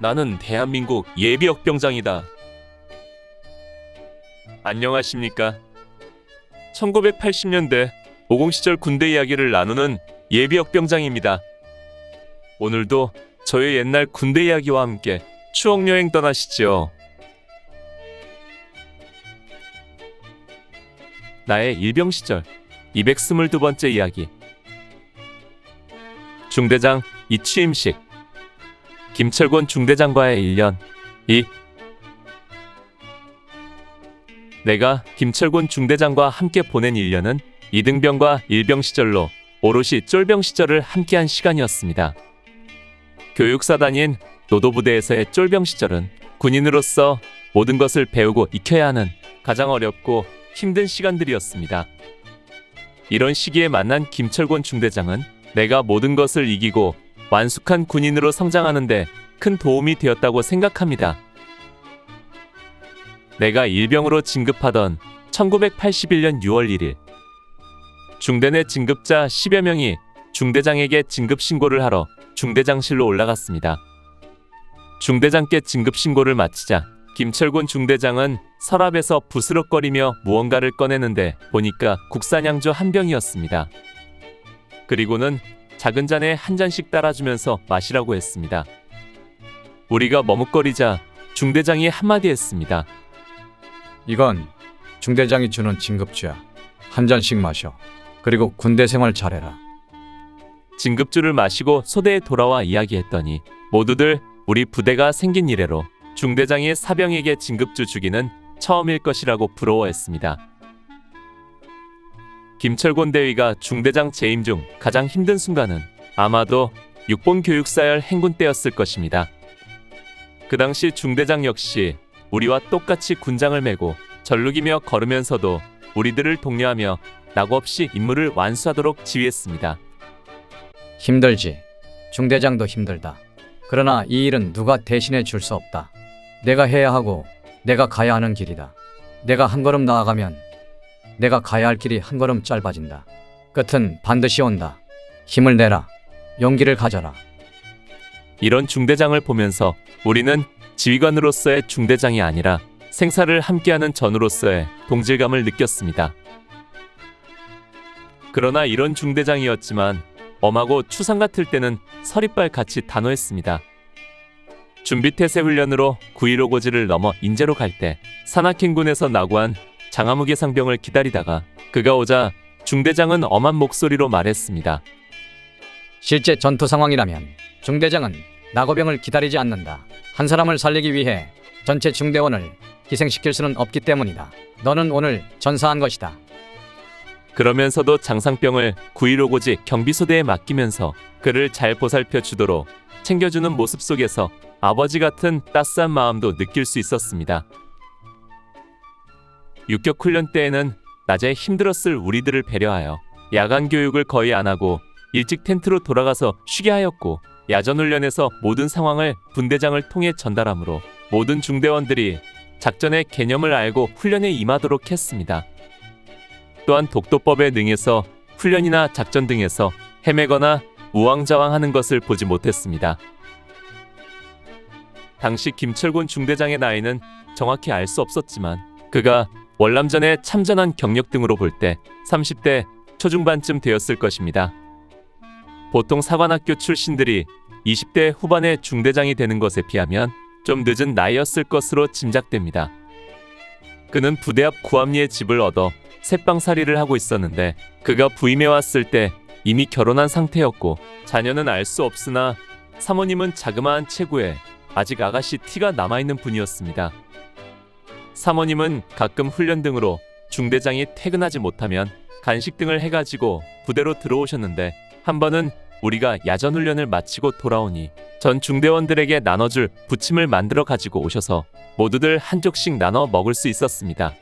나는 대한민국 예비역병장이다. 안녕하십니까? 1980년대 50 시절 군대 이야기를 나누는 예비역병장입니다. 오늘도 저의 옛날 군대 이야기와 함께 추억 여행 떠나시죠. 나의 일병 시절 222번째 이야기. 중대장 이취임식. 김철곤 중대장과의 1년 2. 내가 김철곤 중대장과 함께 보낸 1년은 이등병과 일병 시절로 오롯이 쫄병 시절을 함께한 시간이었습니다. 교육사단인 노도부대에서의 쫄병 시절은 군인으로서 모든 것을 배우고 익혀야 하는 가장 어렵고 힘든 시간들이었습니다. 이런 시기에 만난 김철곤 중대장은 내가 모든 것을 이기고 완숙한 군인으로 성장하는데 큰 도움이 되었다고 생각합니다. 내가 일병으로 진급하던 1981년 6월 1일 중대 내 진급자 10여 명이 중대장에게 진급 신고를 하러 중대장실로 올라갔습니다. 중대장께 진급 신고를 마치자 김철곤 중대장은 서랍에서 부스럭거리며 무언가를 꺼내는데 보니까 국산양주 한 병이었습니다. 그리고는 작은 잔에 한 잔씩 따라주면서 마시라고 했습니다. 우리가 머뭇거리자 중대장이 한마디 했습니다. 이건 중대장이 주는 진급주야. 한 잔씩 마셔. 그리고 군대 생활 잘해라. 진급주를 마시고 소대에 돌아와 이야기했더니 모두들 우리 부대가 생긴 이래로 중대장이 사병에게 진급주 주기는 처음일 것이라고 부러워했습니다. 김철곤 대위가 중대장 재임 중 가장 힘든 순간은 아마도 6본 교육사열 행군 때였을 것입니다. 그 당시 중대장 역시 우리와 똑같이 군장을 메고 절룩이며 걸으면서도 우리들을 독려하며 낙 없이 임무를 완수하도록 지휘했습니다. 힘들지. 중대장도 힘들다. 그러나 이 일은 누가 대신해 줄 수 없다. 내가 해야 하고 내가 가야 하는 길이다. 내가 한 걸음 나아가면 내가 가야 할 길이 한 걸음 짧아진다. 끝은 반드시 온다. 힘을 내라. 용기를 가져라. 이런 중대장을 보면서 우리는 지휘관으로서의 중대장이 아니라 생사를 함께하는 전우로서의 동질감을 느꼈습니다. 그러나 이런 중대장이었지만 엄하고 추상 같을 때는 서리빨 같이 단호했습니다. 준비태세 훈련으로 9.15 고지를 넘어 인제로 갈 때 산악행군에서 나고한 장화무게 상병을 기다리다가 그가 오자 중대장은 엄한 목소리로 말했습니다. 실제 전투 상황이라면 중대장은 나고병을 기다리지 않는다. 한 사람을 살리기 위해 전체 중대원을 희생시킬 수는 없기 때문이다. 너는 오늘 전사한 것이다. 그러면서도 장상병을 9.15 고지 경비소대에 맡기면서 그를 잘 보살펴 주도록 챙겨주는 모습 속에서 아버지 같은 따스한 마음도 느낄 수 있었습니다. 육격 훈련 때에는 낮에 힘들었을 우리들을 배려하여 야간 교육을 거의 안 하고 일찍 텐트로 돌아가서 쉬게 하였고 야전 훈련에서 모든 상황을 분대장을 통해 전달하므로 모든 중대원들이 작전의 개념을 알고 훈련에 임하도록 했습니다. 또한 독도법에 능해서 훈련이나 작전 등에서 헤매거나 우왕좌왕하는 것을 보지 못했습니다. 당시 김철곤 중대장의 나이는 정확히 알 수 없었지만 그가 월남전에 참전한 경력 등으로 볼 때 30대 초중반쯤 되었을 것입니다. 보통 사관학교 출신들이 20대 후반에 중대장이 되는 것에 비하면 좀 늦은 나이였을 것으로 짐작됩니다. 그는 부대 앞 구암리에 집을 얻어 새빵살이를 하고 있었는데 그가 부임해 왔을 때 이미 결혼한 상태였고 자녀는 알 수 없으나 사모님은 자그마한 체구에 아직 아가씨 티가 남아있는 분이었습니다. 사모님은 가끔 훈련 등으로 중대장이 퇴근하지 못하면 간식 등을 해가지고 부대로 들어오셨는데 한 번은 우리가 야전 훈련을 마치고 돌아오니 전 중대원들에게 나눠줄 부침을 만들어 가지고 오셔서 모두들 한 쪽씩 나눠 먹을 수 있었습니다.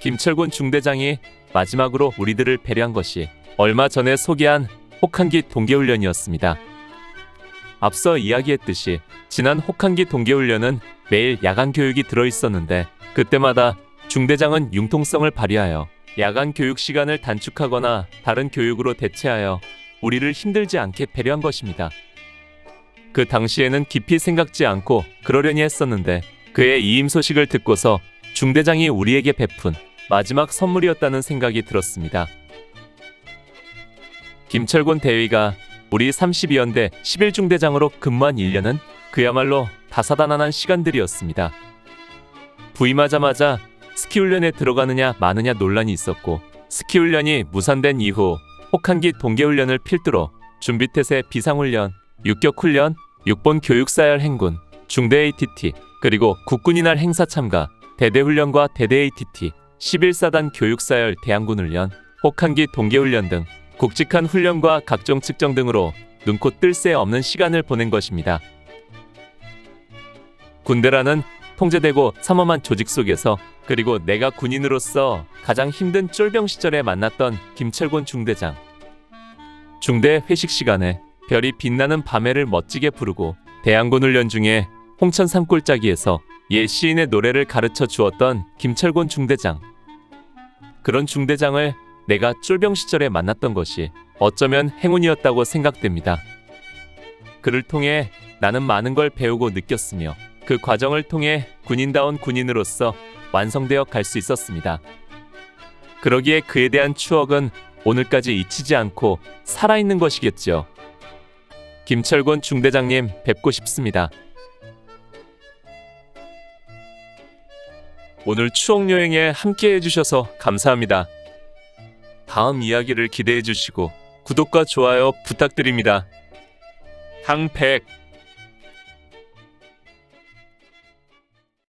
김철곤 중대장이 마지막으로 우리들을 배려한 것이 얼마 전에 소개한 혹한기 동계훈련이었습니다. 앞서 이야기했듯이 지난 혹한기 동계훈련은 매일 야간 교육이 들어 있었는데 그때마다 중대장은 융통성을 발휘하여 야간 교육 시간을 단축하거나 다른 교육으로 대체하여 우리를 힘들지 않게 배려한 것입니다. 그 당시에는 깊이 생각지 않고 그러려니 했었는데 그의 이임 소식을 듣고서 중대장이 우리에게 베푼 마지막 선물이었다는 생각이 들었습니다. 김철곤 대위가 우리 32연대 11중대장으로 근무한 1년은 그야말로 다사다난한 시간들이었습니다. 부임하자마자 스키 훈련에 들어가느냐 마느냐 논란이 있었고 스키 훈련이 무산된 이후 혹한기 동계 훈련을 필두로 준비태세 비상훈련, 육격훈련, 6본 교육사열 행군, 중대 ATT, 그리고 국군이날 행사 참가, 대대훈련과 대대 ATT, 11사단 교육사열 대항군 훈련, 혹한기 동계훈련 등 굵직한 훈련과 각종 측정 등으로 눈코 뜰 새 없는 시간을 보낸 것입니다. 군대라는 통제되고 삼엄한 조직 속에서 그리고 내가 군인으로서 가장 힘든 쫄병 시절에 만났던 김철곤 중대장. 중대 회식 시간에 별이 빛나는 밤해를 멋지게 부르고 대항군 훈련 중에 홍천 산골짜기에서 옛 시인의 노래를 가르쳐 주었던 김철곤 중대장. 그런 중대장을 내가 쫄병 시절에 만났던 것이 어쩌면 행운이었다고 생각됩니다. 그를 통해 나는 많은 걸 배우고 느꼈으며 그 과정을 통해 군인다운 군인으로서 완성되어 갈 수 있었습니다. 그러기에 그에 대한 추억은 오늘까지 잊히지 않고 살아있는 것이겠죠. 김철곤 중대장님 뵙고 싶습니다. 오늘 추억 여행에 함께 해주셔서 감사합니다. 다음 이야기를 기대해 주시고 구독과 좋아요 부탁드립니다. 항백